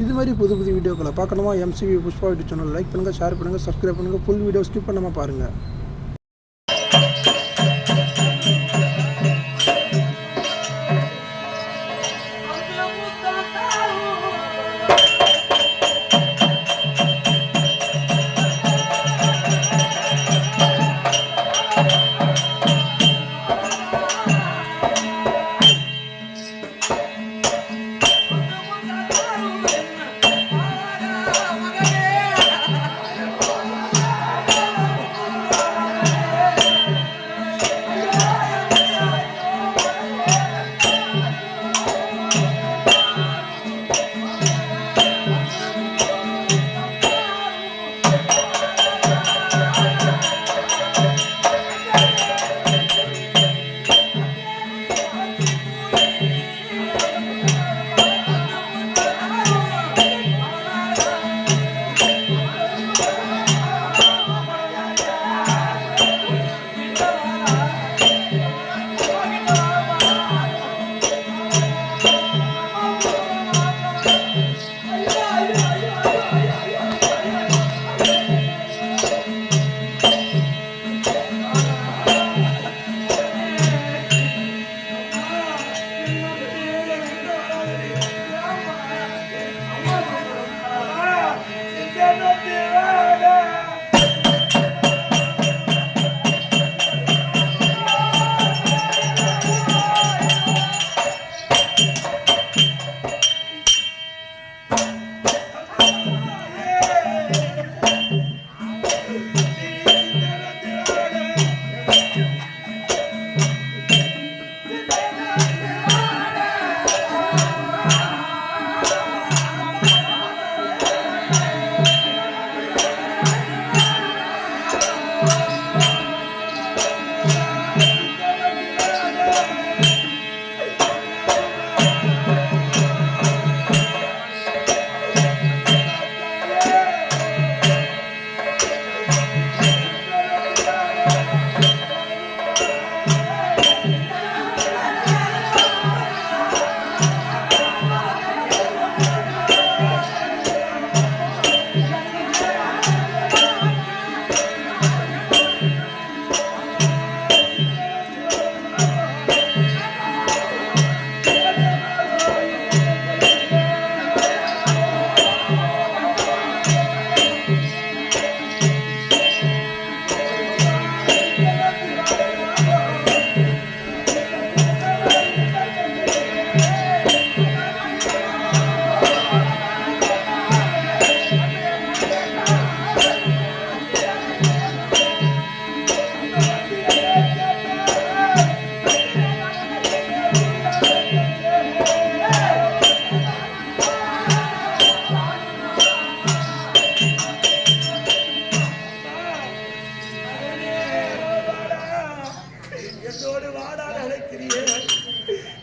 இது மாதிரி புது புது வீடியோக்களை பார்க்கணுமா? MCV Pushpa YouTube channel like பண்ணுங்கள் ஷேர் பண்ணுங்கள் சப்ஸ்கிரைப் பண்ணுங்கள் ஃபுல் வீடியோ ஸ்கிப் பண்ணாமல் பாருங்கள் என்னோடு வாடாத அழைக்கிறியே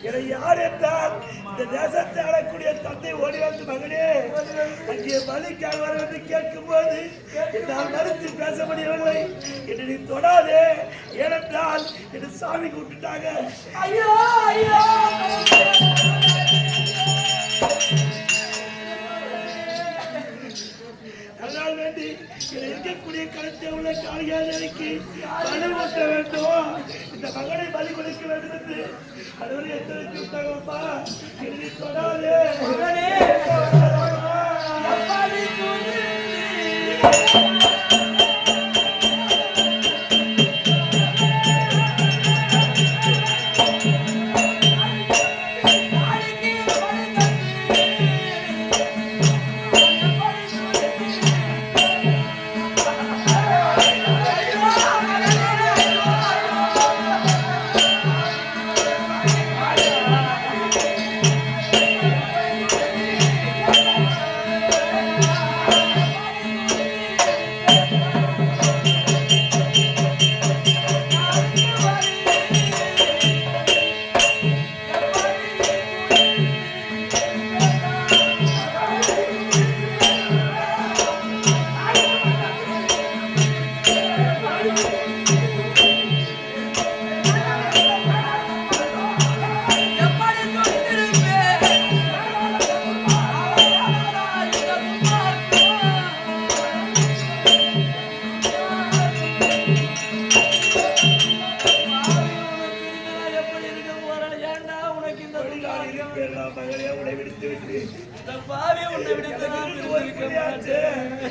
என்னை யார் என்றால் இந்த தேசத்தை ஆளக்கூடிய தந்தை ஓடி வந்து மகனே அங்கே பலிக்காக வர என்று கேட்கும் போது என்னால் மறுத்து பேச முடியவில்லை. என்னை நீ தொடாதே ஏனென்றால் என்னை சாமி கூப்பிட்டுட்டாங்க ஐயோ ஐயோ. அதனால் வேண்டி இருக்கக்கூடிய கருத்தை உள்ள காளியாதேவிக்கு பலி ஊட்ட வேண்டும். இந்த மகனை பலி கொடுக்க வேண்டும் என்று அலுவலர் எத்தனை தகவப்பா எழுதி தொடாதே. உடனே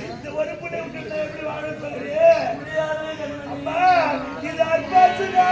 இந்த ஒரு புள்ளை விட்டு எப்படி வாழ சொல்றியே? முடியாது கண்மணி. அம்மா, இது அர்ப்பாசுதா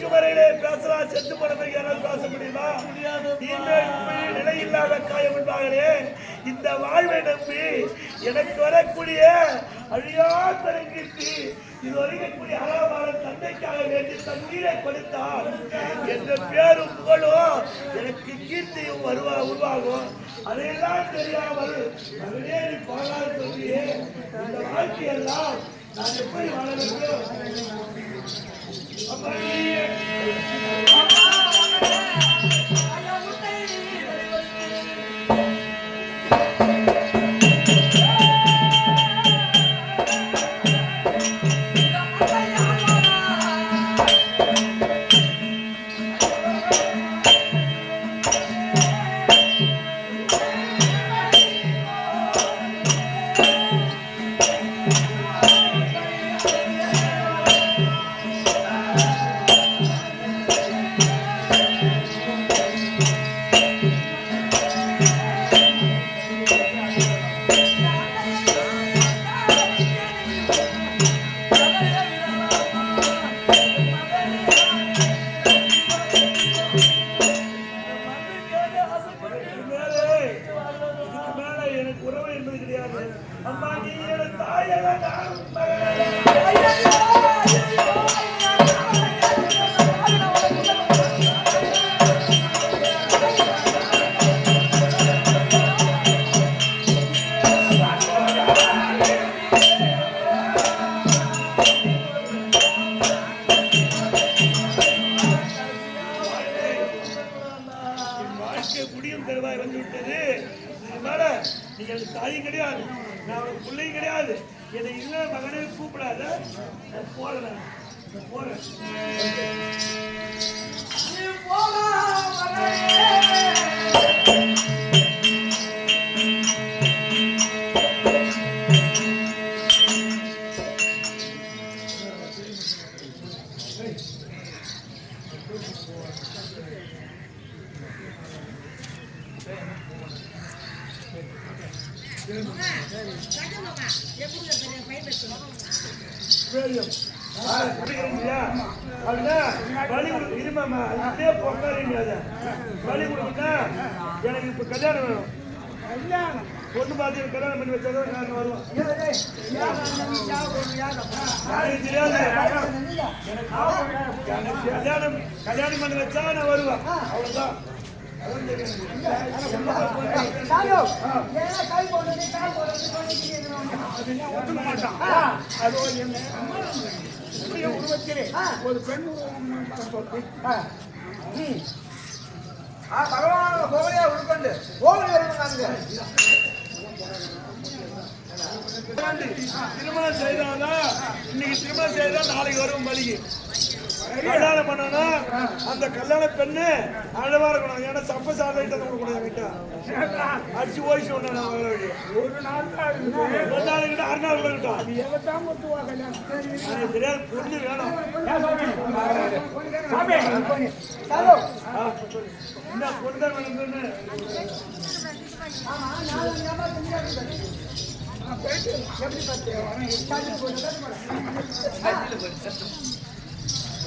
இருக்கு வரையிலே பேசலாம் செத்து போன பிறகு யாராவது பேச முடியுமா? இனிமேல் உண்மையில் நிலையில்லாத காயம் என்பார்களே இந்த வாழ்வை நம்பி எனக்கு வரக்கூடிய அழியா பெருங்கிட்டு இது வரைக்கக்கூடிய அழகான தந்தைக்காக வேண்டி தண்ணீரை கொடுத்தார் என்ற பேரும் புகழும் எனக்கு கீர்த்தியும் வருவா உருவாகும். அதையெல்லாம் தெரியாமல் அவனே நீ போகலாம் சொல்லியே இந்த வாழ்க்கையெல்லாம் நான் எப்படி வாழ வேண்டும்? Amen. நான் ஒரு பிள்ளையும் கிடையாது. என்னை இல்லை மகனே கூப்பிடாத. நான் போறேன் போகிறேன் போறேன். அதை. எனக்கு இப்ப கல்யாணம் வேணும் பொண்ணு பார்த்து கல்யாணம் பண்ணி வச்சாதான் நான் வருவேன் தெரியாது எனக்கு கல்யாணம். கல்யாணம் பண்ணி வச்சா நான் வருவேன். அவ்வளவுதான். உருவத்திலே ஒரு பெண் உருவம் சொல்லி ஆ பகவான் கோவலியா உட்கொண்டு கோவலி திருமணம் செய்தாதான் இன்னைக்கு திருமணம் செய்தா நாளைக்கு வரும் பலிக்கு கல்யாணம் பண்ணனா அந்த கல்யாண பெண்ணு அழவா இருக்கணும். ஏன்னா சப்ப சாப்பிட்டு கொடுக்கணும் கிட்ட அடிச்சு ஓய்ச்சி ஒண்ணு நான் ஒரு நாள் ஒரு நாளைக்கு கிட்ட அரை நாள் அது எனக்கு தெரியாது. பொண்ணு வேணும். என்ன பொண்ணு தான் வேணும் பொண்ணு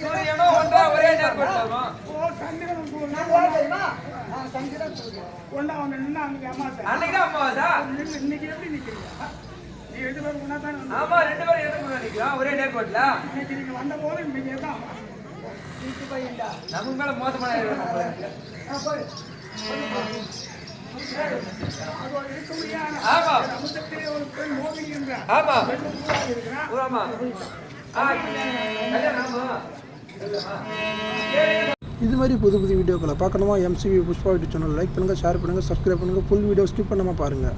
சூரியனும் ஒன்றா ஒரே நேரம் ஓ சந்திரன் கொண்டா அவன் நின்று அன்னைக்கு அம்மாட்ட அன்னைக்கு தான் அமாவாசை இன்னைக்கு எப்படி நிக்கிறீங்க? நீ ரெண்டு பேரும் ஒன்றா தான் வந்தீங்க. ஆமா ரெண்டு பேரும் எதுக்கு நினைக்கிறோம் ஒரே நேர் போட்டல இன்னைக்கு நீங்க வந்த போது இன்னைக்கு தான் நமக்கு மேல மோசமான ஆமா ஒரு பெண் இருக்கிறான் ஆமா ஆமா இது மாதிரி புது புது வீடியோக்களை பார்க்கணுமா? MCV Pushpa YouTube channel like பண்ணுங்கள் ஷேர் பண்ணுங்கள் சப்ஸ்கிரைப் பண்ணுங்கள் ஃபுல் வீடியோ ஸ்கிப் பண்ணாமல் பாருங்கள்